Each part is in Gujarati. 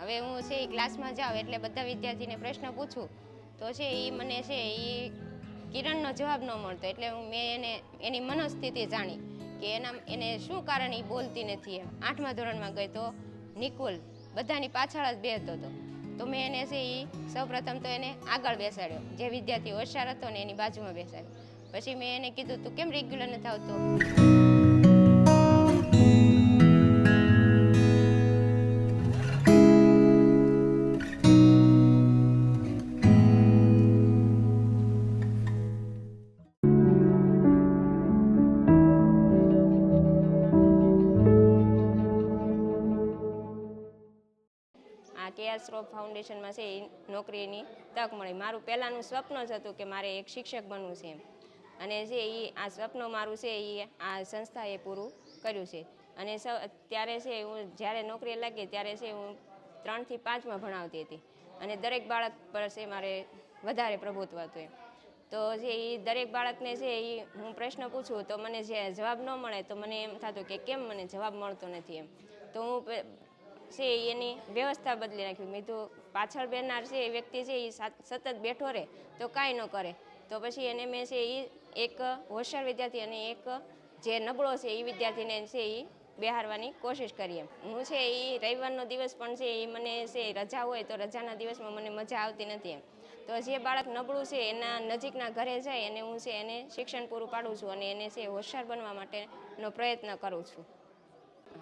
હવે હું છે એ ક્લાસમાં જાઉં એટલે બધા વિદ્યાર્થીને પ્રશ્ન પૂછું, તો છે એ મને છે એ કિરણનો જવાબ ન મળતો. એટલે હું મેં એને, એની મનોસ્થિતિ જાણી કે એના, એને શું કારણ એ બોલતી નથી એમ. આઠમા ધોરણમાં ગઈ તો નિકુલ બધાની પાછળ જ બેસતો હતો. તો મેં એને છે એ સૌપ્રથમ તો એને આગળ બેસાડ્યો. જે વિદ્યાર્થી હોશિયાર હતો ને એની બાજુમાં બેસાડ્યો. પછી મેં એને કીધું, તું કેમ રેગ્યુલર નથી આવતો? આ કેઆર શ્રોફ ફાઉન્ડેશનમાં છે એ નોકરીની તક મળી. મારું પહેલાંનું સ્વપ્ન જ હતું કે મારે એક શિક્ષક બનવું છે એમ. અને જે એ આ સ્વપ્ન મારું છે એ આ સંસ્થાએ પૂરું કર્યું છે. અને સ ત્યારે છે હું જ્યારે નોકરીએ લાગી ત્યારે છે હું ત્રણથી પાંચમાં ભણાવતી હતી. અને દરેક બાળક પર છે મારે વધારે પ્રભુત્વ હતું એમ. તો જે એ દરેક બાળકને છે એ હું પ્રશ્ન પૂછું તો મને જે જવાબ ન મળે તો મને એમ થતું કે કેમ મને જવાબ મળતો નથી એમ. તો હું છે, એની વ્યવસ્થા બદલી નાખ્યું મેં તો પાછળ બેનાર છે, એ વ્યક્તિ છે, એ સતત બેઠો રહે, તો કાંઈ ન કરે. તો પછી એને મેં છે એ એક હોશિયાર વિદ્યાર્થી અને એક જે નબળો છે એ વિદ્યાર્થીને છે એ બેહારવાની કોશિશ કરી એમ. હું છે એ રવિવારનો દિવસ પણ છે એ મને છે, રજા હોય તો રજાના દિવસમાં મને મજા આવતી નથી એમ. તો જે બાળક નબળું છે, એના નજીકના ઘરે જાય અને હું છે, એને શિક્ષણ પૂરું પાડું છું અને એને છે, હોશિયાર બનવા માટેનો પ્રયત્ન કરું છું.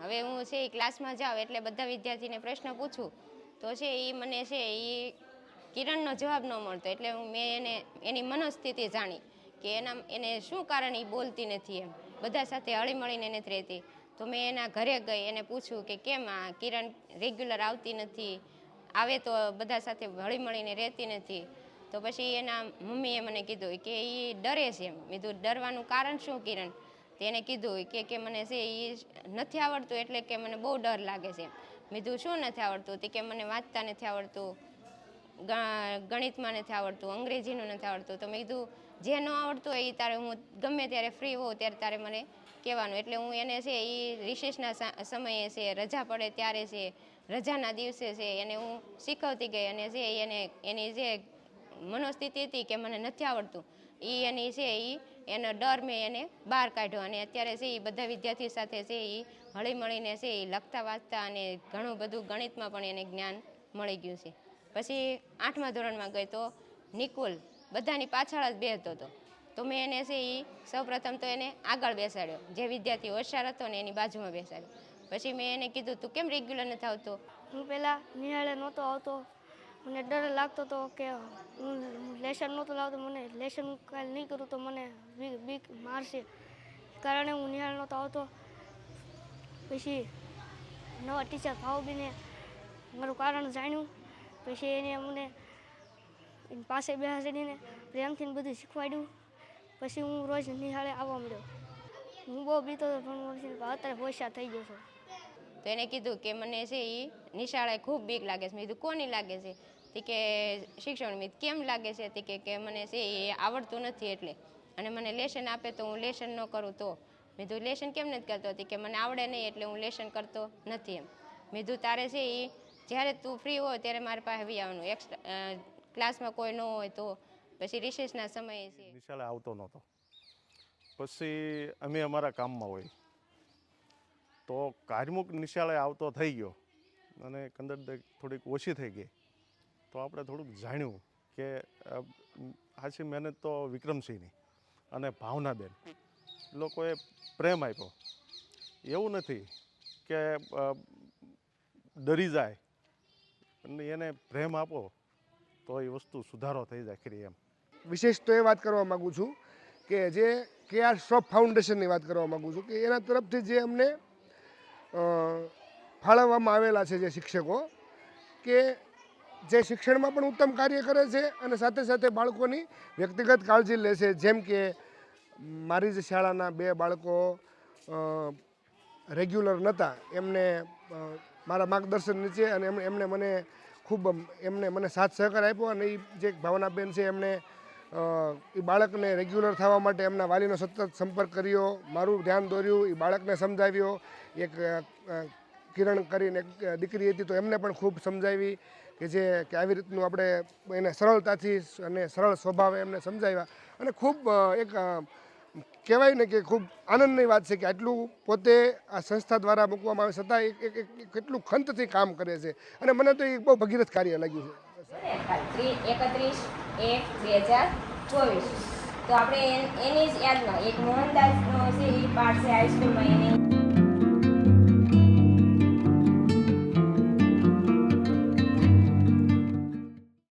હવે હું છે એ ક્લાસમાં જાઉં એટલે બધા વિદ્યાર્થીને પ્રશ્ન પૂછું. તો છે એ મને છે એ કિરણનો જવાબ ન મળતો એટલે હું મેં એને, એની મનોસ્થિતિ જાણી કે એના, એને શું કારણ એ બોલતી નથી એમ. બધા સાથે હળીમળીને નથી રહેતી. તો મેં એના ઘરે ગઈ એને પૂછ્યું કે કેમ આ કિરણ રેગ્યુલર આવતી નથી? આવે તો બધા સાથે હળીમળીને રહેતી નથી. તો પછી એના મમ્મીએ મને કીધું કે એ ડરે છે એમ. કીધું, ડરવાનું કારણ શું કિરણ? તેને કીધું કે કે મને છે એ નથી આવડતું એટલે કે મને બહુ ડર લાગે છે. મેં કીધું, શું નથી આવડતું? તે કે, મને વાંચતા નથી આવડતું ગણિતમાં નથી આવડતું, અંગ્રેજીનું નથી આવડતું. તો મેં કીધું, જે ન આવડતું હોય એ તારે હું ગમે ત્યારે ફ્રી હોઉં ત્યારે તારે મને કહેવાનું. એટલે હું એને છે એ રિશેષના સમયે છે, રજા પડે ત્યારે છે, રજાના દિવસે છે, એને હું શીખવતી ગઈ અને છે એને, એની જે મનોસ્થિતિ હતી કે, મને નથી આવડતું. એ એની છે એ એનો ડર મેં એને બહાર કાઢ્યો અને અત્યારે છે એ બધા વિદ્યાર્થી સાથે છે એ હળી મળીને છે એ લખતા વાંચતા અને ઘણું બધું ગણિતમાં પણ એને જ્ઞાન મળી ગયું છે. પછી આઠમા ધોરણમાં ગઈ તો નિકુલ બધાની પાછળ જ બેસતો હતો. તો મેં એને છે એ સૌપ્રથમ તો એને આગળ બેસાડ્યો. જે વિદ્યાર્થી હોશિયાર હતો ને એની બાજુમાં બેસાડ્યો. પછી મેં એને કીધું, તું કેમ રેગ્યુલર નથી આવતો? હું પહેલાં નિહાળે નહોતો આવતો. મને ડર લાગતો હતો કે હું લેસન નહોતું લાવતો, મને લેસન કાંઈ નહીં કરું તો મને બીક મારશે. કારણે હું નિહાળ નહોતો આવતો. પછી નવા ટીચર ભાવબીને મારું કારણ જાણ્યું. પછી એને મને એની પાસે બેસાડીને પ્રેમથી બધું શીખવાડ્યું. પછી હું રોજ નિહાળે આવવા મળ્યો હું બહુ બીતો હતો પણ અત્યારે હોશિયાર થઈ ગયો છું. તો એને કીધું કે મને છે એ નિશાળાએ ખૂબ બીક લાગે છે. મેં કીધું, કોની લાગે છે? તે કે, શિક્ષણ મિત, કેમ લાગે છે? તે કે મને છે એ આવડતું નથી એટલે. અને મને લેશન આપે તો હું લેશન ન કરું તો. મેં કીધું લેશન કેમ નથી કરતો? હતી કે, મને આવડે નહીં એટલે હું લેશન કરતો નથી એમ. મેં કીધું, તારે છે એ જ્યારે તું ફ્રી હોય ત્યારે મારી પાસે આવી આવવાનું. એક્સ્ટ્રા ક્લાસમાં કોઈ ન હોય તો. પછી રિસેસના સમયે છે. નિશાળે આવતો નહોતો. પછી અમે અમારા કામમાં હોય. તો કાર્યમુખ નિશાળે આવતો થઈ ગયો અને કંદર થોડીક ઓછી થઈ ગઈ. તો આપણે થોડુંક જાણ્યું કે અ, મહેનત તો વિક્રમસિંહની અને ભાવનાબેન લોકોએ પ્રેમ આપ્યો. એવું નથી કે ડરી જાય અને એને પ્રેમ આપો તો એ વસ્તુ સુધારો થઈ જાય ખરી એમ. વિશેષ તો એ વાત કરવા માગું છું કે જે કે આર શ્રોફ ફાઉન્ડેશનની વાત કરવા માગું છું કે એના તરફથી જે અમને ફાળવવામાં આવેલા છે જે શિક્ષકો કે જે શિક્ષણમાં પણ ઉત્તમ કાર્ય કરે છે અને સાથે સાથે બાળકોની વ્યક્તિગત કાળજી લે છે. જેમ કે મારી જ શાળાના બે બાળકો રેગ્યુલર નહોતા એમને મારા માર્ગદર્શન નીચે અને એમ- એમણે મને ખૂબ એમને મને સાથ સહકાર આપ્યો અને એ જે ભાવનાબેન છે એમને અ, એ બાળકને રેગ્યુલર થવા માટે એમના વાલીનો સતત સંપર્ક કર્યો, મારું ધ્યાન દોર્યું એ બાળકને સમજાવ્યો. એક કિરણ કરીને એક દીકરી હતી તો એમને પણ ખૂબ સમજાવી કે જે, કે આવી રીતનું આપણે એને સરળતાથી અને સરળ સ્વભાવે એમને સમજાવ્યા. અને ખૂબ એક કહેવાય ને કે ખૂબ આનંદની વાત છે કે આટલું પોતે આ સંસ્થા દ્વારા મૂકવામાં આવે છતાં એક એક કેટલું ખંતથી કામ કરે છે. અને મને તો એ બહુ ભગીરથ કાર્ય લાગ્યું છે. એકત્રીસ. એક, બે હજાર ચોવીસ. તો આપણે એન- જ યાદમાં એક મોહનદાસનો છે એ પાઠ છે હાઈસ્કૂલમાં એની